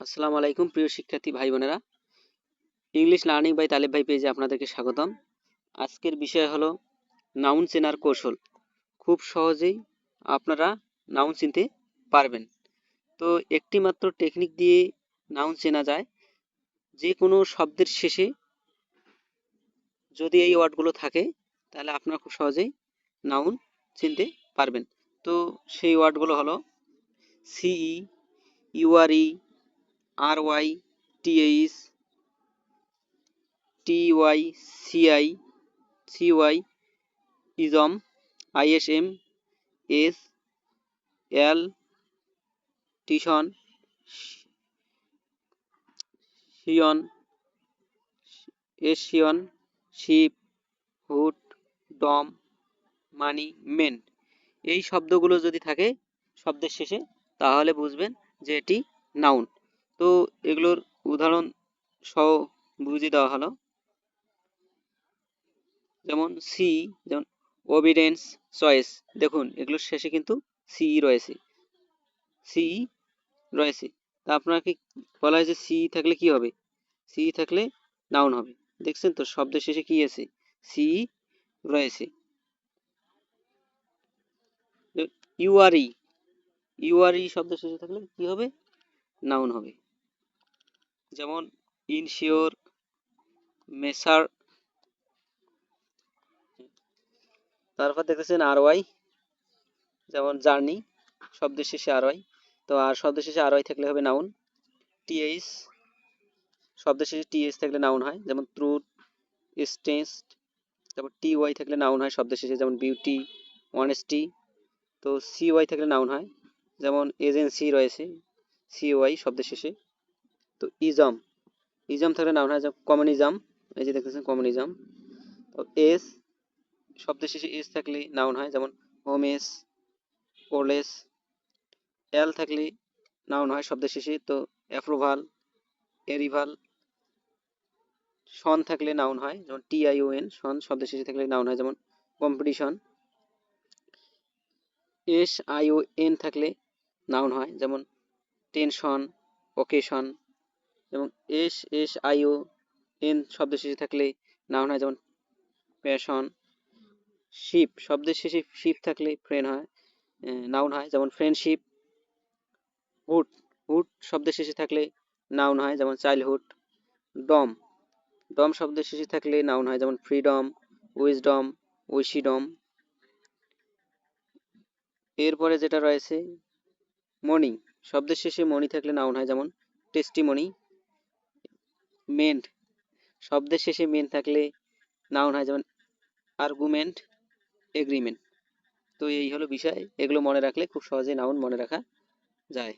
আসসালামু আলাইকুম, প্রিয় শিক্ষার্থী ভাই বোনেরা ইংলিশ লার্নিং বাই তালেব ভাই পেজে আপনাদেরকে স্বাগতম। আজকের বিষয় হলো নাউন চেনার কৌশল। খুব সহজেই আপনারা নাউন চিনতে পারবেন। তো একটি মাত্র টেকনিক দিয়ে নাউন চেনা যায়। যে কোনো শব্দের শেষে যদি এই ওয়ার্ডগুলো থাকে, তাহলে আপনারা খুব সহজেই নাউন চিনতে পারবেন। তো সেই ওয়ার্ডগুলো হলো C E U R E R Y T H T Y C I C Y ism I S M S L tion sion ation ship hood dom money main এই শব্দগুলো যদি থাকে শব্দের শেষে তাহলে বুঝবেন যে এটি নাউন তো এগুলোর উদাহরণ সহ বুঝিয়ে দেওয়া হলো। যেমন সি যেমন ওবিডেন্স চয়েস দেখুন, এগুলোর শেষে কিন্তু সি রয়েছে। সি রয়েছে। তা আপনাকে বলা হয়েছে সি থাকলে কি হবে? সি থাকলে নাউন হবে। দেখছেন তো, শব্দের শেষে কি আছে? সি রয়েছে। ইউআরই ইউআরই শব্দের শেষে থাকলে কি হবে? নাউন হবে। যেমন ইনশিওর, মেসার, তারপর দেখতেছেন আর ওয়াই যেমন জার্নি, শব্দের শেষে আর ওয়াই তো আর শব্দের শেষে আর ওয়াই থাকলে হবে নাউন। টিএইচ, শব্দের শেষে টিএইচ থাকলে নাউন হয়, যেমন ট্রুথ স্টেন্স তারপর টি ওয়াই থাকলে নাউন হয় শব্দের শেষে, যেমন বিউটি, অনেস্টি। তো সি ওয়াই থাকলে নাউন হয়, যেমন এজেন্সি রয়েছে সি ওয়াই শব্দের শেষে। তো ইজম ইজম থাকলে নাউন হয় কমিউনিজম, এই যে দেখতেছেন কমিউনিজম। তো এস, শব্দের শেষে এস থাকলে নাউন হয়, যেমন হোমেস ওলেস এল থাকলে নাউন হয় শব্দের শেষে, তো অ্যাপ্রুভাল, এরিভাল। সন থাকলে নাউন হয়, যেমন টি আই এন, সন শব্দের শেষে থাকলে নাউন হয়, যেমন competition. S I O N থাকলে নাউন হয়, যেমন টেনশন, ওকেশন। এবং S S, I, O, N শব্দের শেষে থাকলে নাউন হয়, যেমন প্যাশন শিপ শব্দের শেষে শিপ থাকলে ফ্রেন্ড হয় নাউন হয়, যেমন ফ্রেন্ডশিপ হুড হুড শব্দের শেষে থাকলে নাউন হয়, যেমন চাইল্ডহুড ডম ডম শব্দের শেষে থাকলে নাউন হয়, যেমন ফ্রিডম উইজডম উইশিডম এরপরে যেটা রয়েছে মনি শব্দের শেষে মনি থাকলে নাউন হয়, যেমন টেস্টিমনি মেন্ট শব্দের শেষে মেন থাকলে নাউন হয় যেমন আর্গুমেন্ট এগ্রিমেন্ট তো এই হলো বিষয়। এগুলো মনে রাখলে খুব সহজে নাউন মনে রাখা যায়।